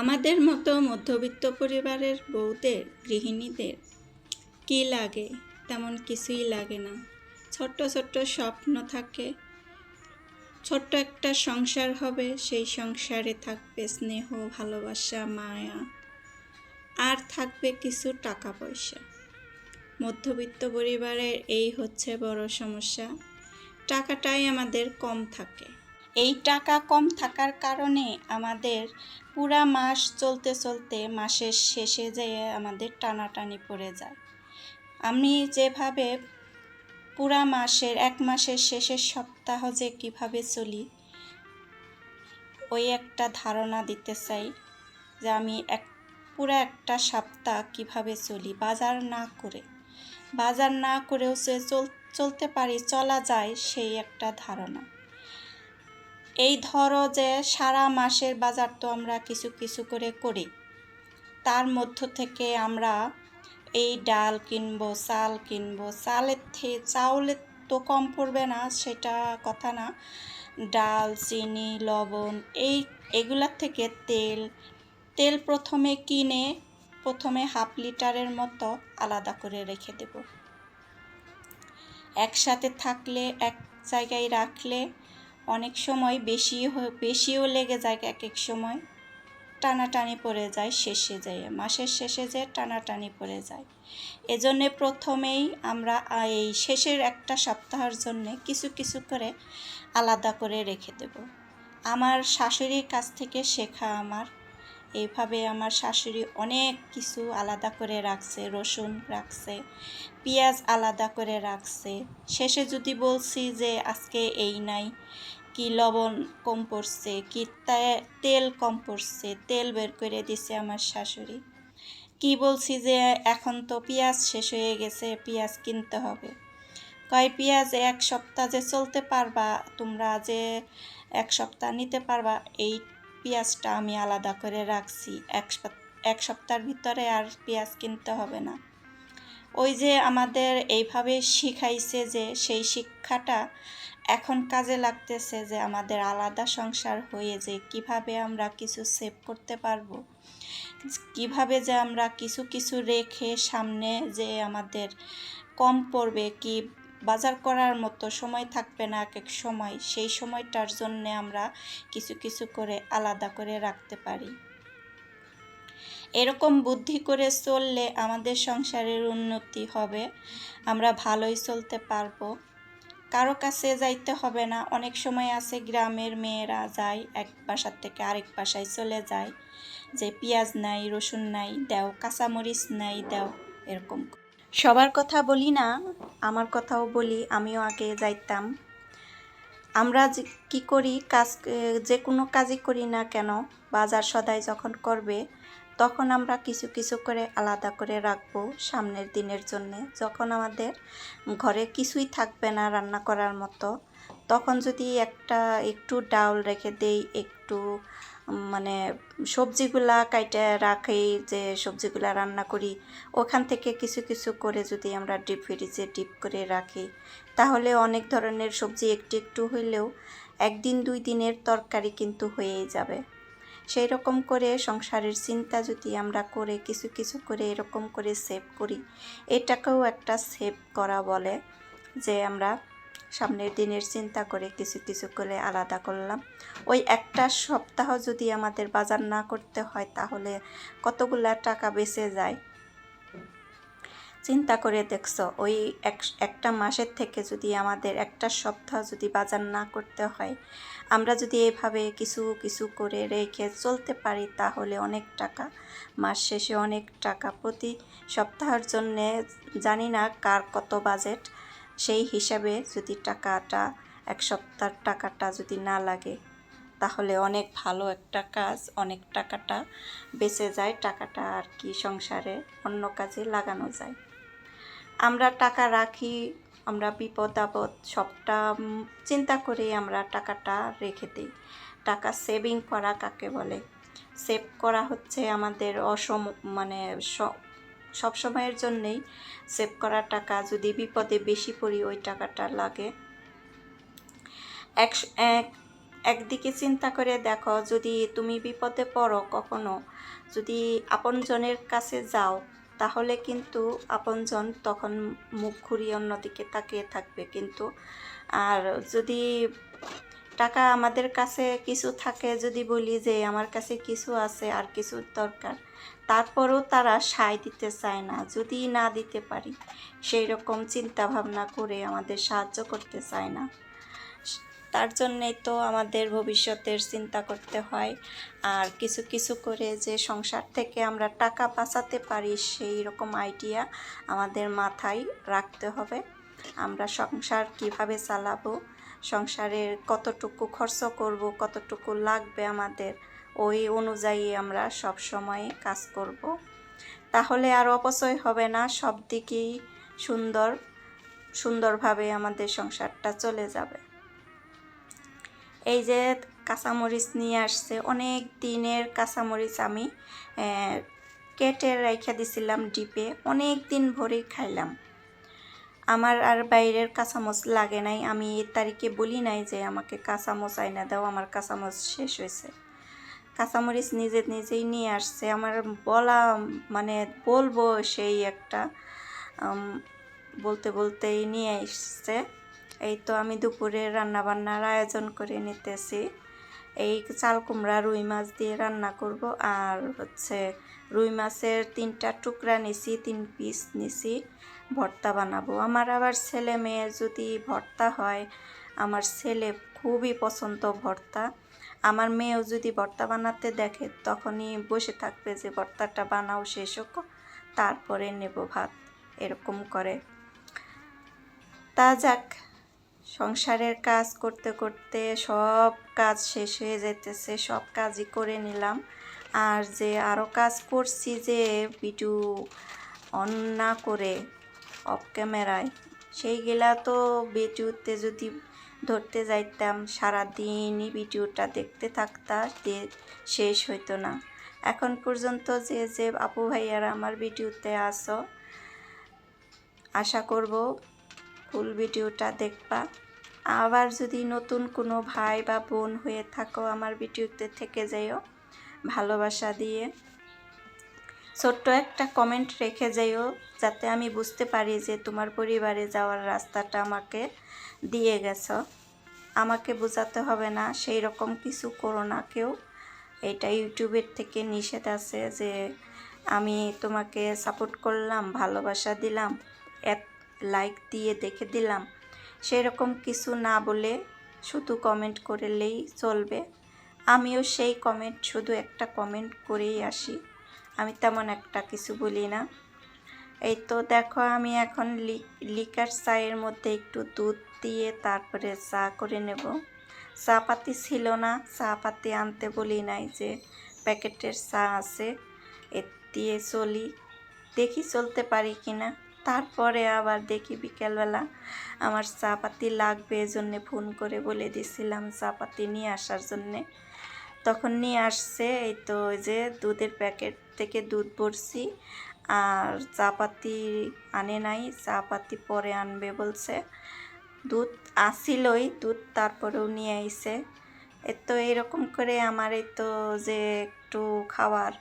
আমাদের মতো মধ্যবিত্ত পরিবারের বউদের, গৃহিণীদের কি লাগে? তেমন কিছুই লাগে না। ছোট্ট ছোট্ট স্বপ্ন থাকে। ছোট্ট একটা সংসার হবে, সেই সংসারে থাকবে স্নেহ, ভালোবাসা, মায়া। আর থাকবে কিছু টাকা পয়সা মধ্যবিত্ত পরিবারের এই হচ্ছে বড় সমস্যা। টাকাটাই আমাদের কম থাকে। এই টাকা কম থাকার কারণে আমাদের পুরা মাস চলতে চলতে মাসের শেষে যেয়ে আমাদের টানাটানি পড়ে যায়। আমি যেভাবে পুরা মাসের, এক মাসের শেষের সপ্তাহ যে কীভাবে চলি, ওই একটা ধারণা দিতে চাই যে আমি এক, পুরো একটা সপ্তাহ কীভাবে চলি, বাজার না করে। বাজার না করেও সে চল, চলতে পারি, চলা যায়, সেই একটা ধারণা। এই ধরো যে সারা মাসের বাজার তো আমরা কিছু কিছু করে করি। তার মধ্য থেকে আমরা এই ডাল কিনবো, চাল কিনবো। চালের থেকে চাউলের তো কম পড়বে না, সেটা কথা না। ডাল, চিনি, লবণ, এই এগুলার থেকে তেল তেল প্রথমে কিনে প্রথমে হাফ লিটারের মতো আলাদা করে রেখে দেব। একসাথে থাকলে, এক জায়গায় রাখলে অনেক সময় বেশি বেশিও লেগে যায় এক এক সময়। টানাটানি পড়ে যায়, শেষে যায়, মাসের শেষে যে টানাটানি পড়ে যায়। এজন্যে প্রথমেই আমরা এই শেষের একটা সপ্তাহের জন্য কিছু কিছু করে আলাদা করে রেখে দেব। আমার শাশুড়ির কাছ থেকে শেখা আমার। এইভাবে আমার শাশুড়ি অনেক কিছু আলাদা করে রাখছে, রসুন রাখছে, পেঁয়াজ আলাদা করে রাখছে। শেষে যদি বলছি যে আজকে এই নাই কি লবণ কম পড়ছে, কি তেল কম পড়ছে, তেল বের করে দিছে আমার শাশুড়ি। কি বলছি যে এখন তো পেঁয়াজ শেষ হয়ে গেছে, পেঁয়াজ কিনতে হবে। কয়, পেঁয়াজ এক সপ্তাহ যে চলতে পারবা, তোমরা যে এক সপ্তাহ নিতে পারবা, এই পেঁয়াজটা আমি আলাদা করে রাখছি। এক এক সপ্তাহের ভিতরে আর পেঁয়াজ কিনতে হবে না। ওই যে আমাদের এইভাবে শিখাইছে যে সেই শিক্ষাটা এখন কাজে লাগতেছে যে আমাদের আলাদা সংসার হয়ে যে কীভাবে আমরা কিছু সেভ করতে পারব। কীভাবে যে আমরা কিছু কিছু রেখে সামনে যে আমাদের কম পড়বে কি বাজার করার মতো সময় থাকবে না এক এক সময়, সেই সময়টার জন্য আমরা কিছু কিছু করে আলাদা করে রাখতে পারি। এরকম বুদ্ধি করে চললে আমাদের সংসারের উন্নতি হবে, আমরা ভালোই চলতে পারব। কারও কাছে যাইতে হবে না। অনেক সময় আছে গ্রামের মেয়েরা যায়, এক বাসার থেকে আরেক বাসায় চলে যায়। যে পেঁয়াজ নাই, রসুন নাই, দেও কাঁচামরিচ নাই, দেও এরকম। সবার কথা বলি না, আমার কথাও বলি, আমিও আগে যাইতাম। আমরা কী করি, কাজ যে কোনো কাজই করি না কেন, বাজার সদাই যখন করবে তখন আমরা কিছু কিছু করে আলাদা করে রাখব সামনের দিনের জন্য। যখন আমাদের ঘরে কিছুই থাকবে না রান্না করার মতো, তখন যদি একটা একটু ডাউল রেখে দেই, একটু মানে সবজিগুলা কাইটে রাখি, যে সবজিগুলা রান্না করি, ওখান থেকে কিছু কিছু করে যদি আমরা ডিপ ফ্রিজে ডিপ করে রাখি, তাহলে অনেক ধরনের সবজি একটু একটু হইলেও একদিন দুই দিনের তরকারি কিন্তু হয়েই যাবে। সেই রকম করে সংসারের চিন্তা যদি আমরা করে কিছু কিছু করে এরকম করে সেভ করি, এটাকেও একটা সেভ করা বলে যে আমরা সামনের দিনের চিন্তা করে কিছু কিছু করে আলাদা করলাম। ওই একটা সপ্তাহ যদি আমাদের বাজার না করতে হয় তাহলে কতগুলা টাকা বেঁচে যায়? চিন্তা করে দেখছ, ওই এক, একটা মাসের থেকে যদি আমাদের একটা সপ্তাহ যদি বাজার না করতে হয়, আমরা যদি এভাবে কিছু কিছু করে রেখে চলতে পারি তাহলে অনেক টাকা। মাস শেষে অনেক টাকা। প্রতি সপ্তাহের জন্যে জানি না কার কত বাজেট, সেই হিসাবে যদি টাকাটা, এক সপ্তাহের টাকাটা যদি না লাগে, তাহলে অনেক ভালো একটা কাজ, অনেক টাকাটা বেঁচে যায়, টাকাটা আর কি সংসারে অন্য কাজে লাগানো যায়। আমরা টাকা রাখি, আমরা বিপদ আপদ সবটা চিন্তা করে আমরা টাকাটা রেখে দিই। টাকা সেভিং করা কাকে বলে? সেভ করা হচ্ছে আমাদের অসম মানে সব সময়ের জন্যেই সেভ করা টাকা। যদি বিপদে বেশি পড়ি, ওই টাকাটা লাগে। এক, একদিকে চিন্তা করে দেখো, যদি তুমি বিপদে পড়ো কখনো, যদি আপনজনের কাছে যাও তাহলে কিন্তু আপনজন তখন মুখ ঘুরিয়ে অন্যদিকে তাকিয়ে থাকবে। কিন্তু আর যদি টাকা আমাদের কাছে কিছু থাকে, যদি বলি যে আমার কাছে কিছু আছে আর কিছু দরকার, তারপরেও তারা সায় দিতে চায় না। যদি না দিতে পারি সেই রকম চিন্তা ভাবনা করে আমাদের সাহায্য করতে চায় না। তার জন্যেই তো আমাদের ভবিষ্যতের চিন্তা করতে হয়। আর কিছু কিছু করে যে সংসার থেকে আমরা টাকা বাঁচাতে পারি সেই রকম আইডিয়া আমাদের মাথায় রাখতে হবে। আমরা সংসার কীভাবে চালাবো, সংসারের কতটুকু খরচ করব, কতটুকু লাগবে আমাদের, ওই অনুযায়ী আমরা সব সময় কাজ করব। তাহলে আর অপচয় হবে না, সব দিকেই সুন্দর, সুন্দরভাবে আমাদের সংসারটা চলে যাবে। এই যে কাঁচামরিচ নিয়ে আসছে, অনেক দিনের কাঁচামরিচ আমি কেটে রেখে দিছিলাম ডিপে, অনেক দিন ভরেই খাইলাম। আমার আর বাইরের কাঁচামচ লাগে নাই, আমি এ তারিখে বলি নাই যে আমাকে কাঁচামচ আইনা দাও, আমার কাঁচামচ শেষ হয়েছে। কাঁচামরিচ নিজে নিজেই নিয়ে আসছে, আমার বলা মানে বলব সেই একটা বলতে বলতেই নিয়ে এসছে এই তো আমি দুপুরে রান্না বান্নার আয়োজন করে নিতেছি। এই চাল কুমড়া, রুই মাছ দিয়ে রান্না করব আর হচ্ছে রুই মাছের তিনটা টুকরা নিছি, তিন পিস নিছি, ভর্তা বানাবো। আমার আবার ছেলে মেয়ে যদি ভর্তা হয়, আমার ছেলে খুবই পছন্দ ভর্তা। আমার মেয়েও যদি ভর্তা বানাতে দেখে, তখনই বসে থাকবে যে ভর্তাটা বানাও, শেষ হোক, তারপরে নেব ভাত, এরকম করে। তা যাক সংসারের কাজ করতে করতে সব কাজ শেষ হয়ে যেতেছে সব কাজই করে নিলাম। আর যে আরও কাজ করছি যে ভিডিও অন না করে অফ ক্যামেরায় সেইগুলা তো ভিডিওতে যদি ধরতে যাইতাম, সারাদিনই ভিডিওটা দেখতে থাকতাম শেষ হইতো না। এখন পর্যন্ত যে যে আপু ভাইয়ারা আমার ভিডিওতে আসো আশা করব ফুল ভিডিওটা দেখবা। আবার যদি নতুন কোনো ভাই বা বোন হয়ে থাকো আমার ভিডিওতে থেকে যাইও, ভালোবাসা দিয়ে। ছোট্ট একটা কমেন্ট রেখে যাইও, যাতে আমি বুঝতে পারি যে তোমার পরিবারে যাওয়ার রাস্তাটা আমাকে দিয়ে গেছো। আমাকে বোঝাতে হবে না সেই রকম কিছু করো না কেউ। এটা ইউটিউবের থেকে নিষেধ আছে যে আমি তোমাকে সাপোর্ট করলাম, ভালোবাসা দিলাম এক লাইক দিয়ে দেখে দিলাম। সেরকম কিছু না বলে শুধু কমেন্ট করলেই চলবে। আমিও সেই কমেন্ট, শুধু একটা কমেন্ট করেই আসি। আমি তেমন একটা কিছু বলি না। এই তো দেখো, আমি এখন লিকার চায়ের মধ্যে একটু দুধ দিয়ে তারপরে চা করে নেব। চা পাতি ছিল না চা পাতি আনতে বলি নাই যে প্যাকেটের চা আছে, এ দিয়ে চলি। দেখি চলতে পারি কি না তারপরে আবার দেখি বিকেলবেলা আমার চা পাতি লাগবে এজন্যে ফোন করে বলে দিছিলাম চা পাতি নিয়ে আসার জন্যে। তখন নিয়ে আসছে এই তো ওই যে দুধের প্যাকেট থেকে দুধ ভরছি আর চা পাতি আনে নাই চা পাতি পরে আনবে বলছে। দুধ আসিলই, দুধ তারপরেও নিয়ে আইছে। এ তো এরকম করে আমার এই তো যে একটু খাওয়ার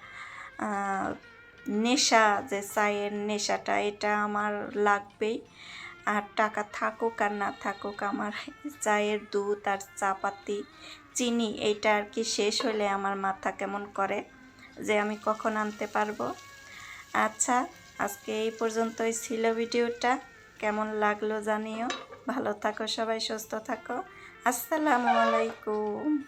নেশা যে চায়ের নেশাটা, এটা আমার লাগবেই। আর টাকা থাকুক আর না থাকুক, আমার চায়ের দুধ আর চা পাতি চিনি, এইটা আর কি শেষ হলে আমার মাথা কেমন করে যে আমি কখন আনতে পারব। আচ্ছা আজকে এই পর্যন্তই ছিল ভিডিওটা। কেমন লাগল জানিও। ভালো থাকো সবাই, সুস্থ থাকো। আসসালামু আলাইকুম।